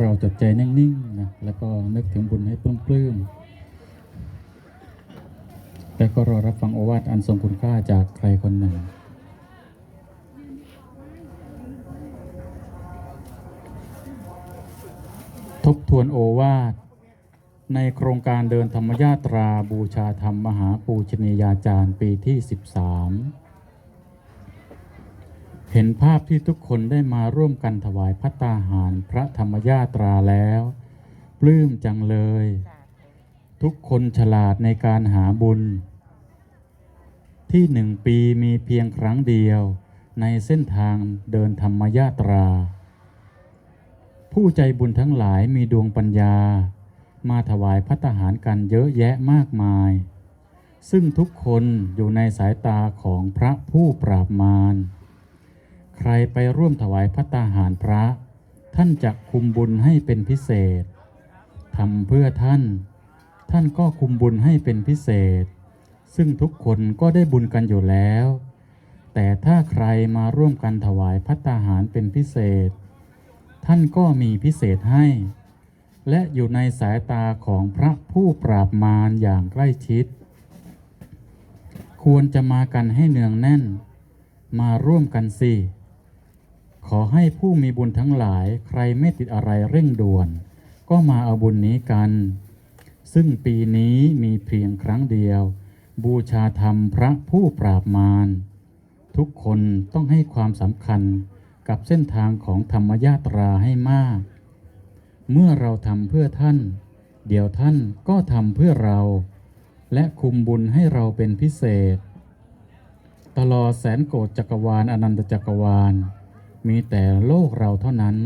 เราจดใจนิ่งๆนะแล้วก็นึกถึงบุญให้ปลื้มๆแล้วก็รอรับฟังโอวาทอันทรงคุณค่าจากใครคนหนึ่งทบทวนโอวาท ในโครงการเดินธรรมยาตราบูชาธรรมมหาปูชนียาจารย์ปีที่ 13เห็นภาพที่ทุกคนได้มาร่วมกันถวายพัตตาหารพระธรรมยาตราแล้ว ปลื้มจังเลย ทุกคนฉลาดในการหาบุญ ที่หนึ่งปีมีเพียงครั้งเดียว ในเส้นทางเดินธรรมยาตรา ผู้ใจบุญทั้งหลายมีดวงปัญญา มาถวายพัตตาหารกันเยอะแยะมากมาย ซึ่งทุกคนอยู่ในสายตาของพระผู้ปราบมาร ใครไปร่วมถวายพัตตาหารพระ ท่านจะคุมบุญให้เป็นพิเศษทำเพื่อท่าน ท่านก็คุมบุญให้เป็นพิเศษ ซึ่งทุกคนก็ได้บุญกันอยู่แล้ว แต่ถ้าใครมาร่วมกันถวายพัตตาหารเป็นพิเศษ ท่านก็มีพิเศษให้ และอยู่ในสายตาของพระผู้ปราบมารอย่างใกล้ชิด ควรจะมากันให้เนืองแน่น มาร่วมกันสิ ขอให้ผู้มีบุญทั้งหลายใครไม่ติดอะไรเร่งด่วน ก็มาเอาบุญนี้กัน ซึ่งปีนี้มีเพียงครั้งเดียว บูชาธรรมพระผู้ปราบมารทุกคนต้องให้ความสำคัญกับเส้นทางของธรรมยาตราให้มาก เมื่อเราทำเพื่อท่าน เดี๋ยวท่านก็ทำเพื่อเรา และคุมบุญให้เราเป็นพิเศษ ตลอดแสนโกฏจักรวาลอนันตจักรวาล มีแต่โลกเราเท่านั้น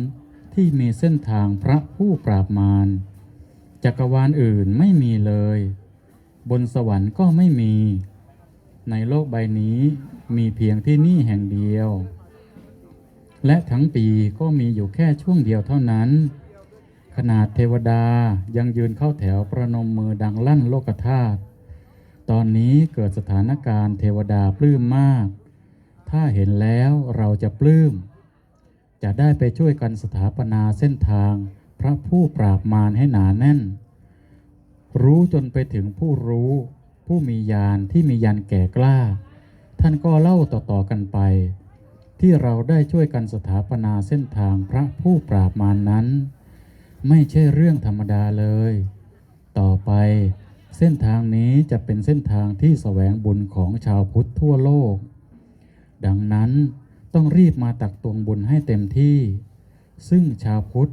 ที่มีเส้นทางพระผู้ปราบมารจักรวาลอื่นไม่มีเลย บนสวรรค์ก็ไม่มี ในโลกใบนี้มีเพียงที่นี่แห่งเดียว และทั้งปีก็มีอยู่แค่ช่วงเดียวเท่านั้น ขนาดเทวดายังยืนเข้าแถวประนมมือดังลั่นโลกธาตุตอนนี้เกิดสถานการณ์เทวดาปลื้มมาก ถ้าเห็นแล้วเราจะปลื้ม จะได้ไปช่วยกันสถาปนาเส้นทางพระผู้ปราบมารให้หนาแน่น รู้จนไปถึงผู้รู้ ผู้มีญาณที่มีญาณแก่กล้า ท่านก็เล่าต่อๆกันไป ที่เราได้ช่วยกันสถาปนาเส้นทางพระผู้ปราบมารนนั้น ไม่ใช่เรื่องธรรมดาเลย ต่อไปเส้นทางนี้จะเป็นเส้นทางที่แสวงบุญของชาวพุทธทั่วโลก ดังนั้น ต้องรีบมาตักตวงบุญให้เต็มที่ ซึ่งชาวพุทธ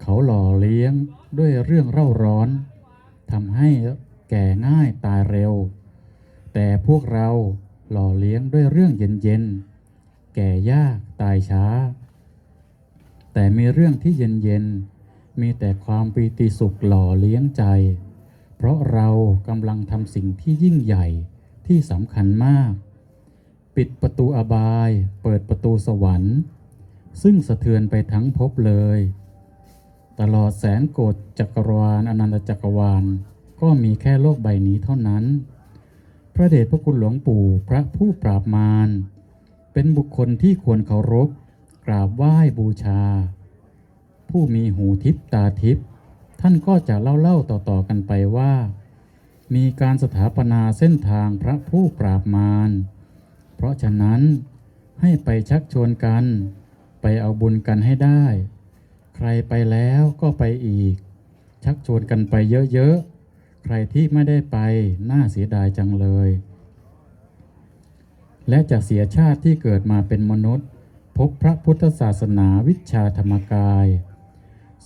เขาหล่อเลี้ยงด้วยเรื่องเร่าร้อนทำให้แก่ง่ายตายเร็ว แต่พวกเราหล่อเลี้ยงด้วยเรื่องเย็นๆ แก่ยากตายช้า แต่มีเรื่องที่เย็นๆ มีแต่ความปีติสุขหล่อเลี้ยงใจ เพราะเรากำลังทำสิ่งที่ยิ่งใหญ่ที่สำคัญมาก ปิดประตูอบาย เปิดประตูสวรรค์ ซึ่งสะเทือนไปทั้งภพเลย ตลอดแสนโกฏจักรวาลอนันตจักรวาล ก็มีแค่โลกใบนี้เท่านั้น พระเดชพระคุณหลวงปู่พระผู้ปราบมาร เป็นบุคคลที่ควรเคารพ กราบไหว้บูชา ผู้มีหูทิพตาทิพท่านก็จะเล่าเล่าต่อๆกันไปว่า มีการสถาปนาเส้นทางพระผู้ปราบมาร เพราะฉะนั้นให้ไปชักชวนกัน ไปเอาบุญกันให้ได้ ใครไปแล้วก็ไปอีก ชักชวนกันไปเยอะๆ ใครที่ไม่ได้ไปน่าเสียดายจังเลย และจะเสียชาติที่เกิดมาเป็นมนุษย์ พบพระพุทธศาสนาวิชาธรรมกาย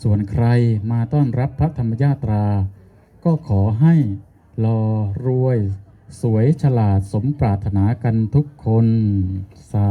ส่วนใครมาต้อนรับพระธรรมยาตรา ก็ขอให้รอรวย สวยฉลาดสมปรารถนากันทุกคน สา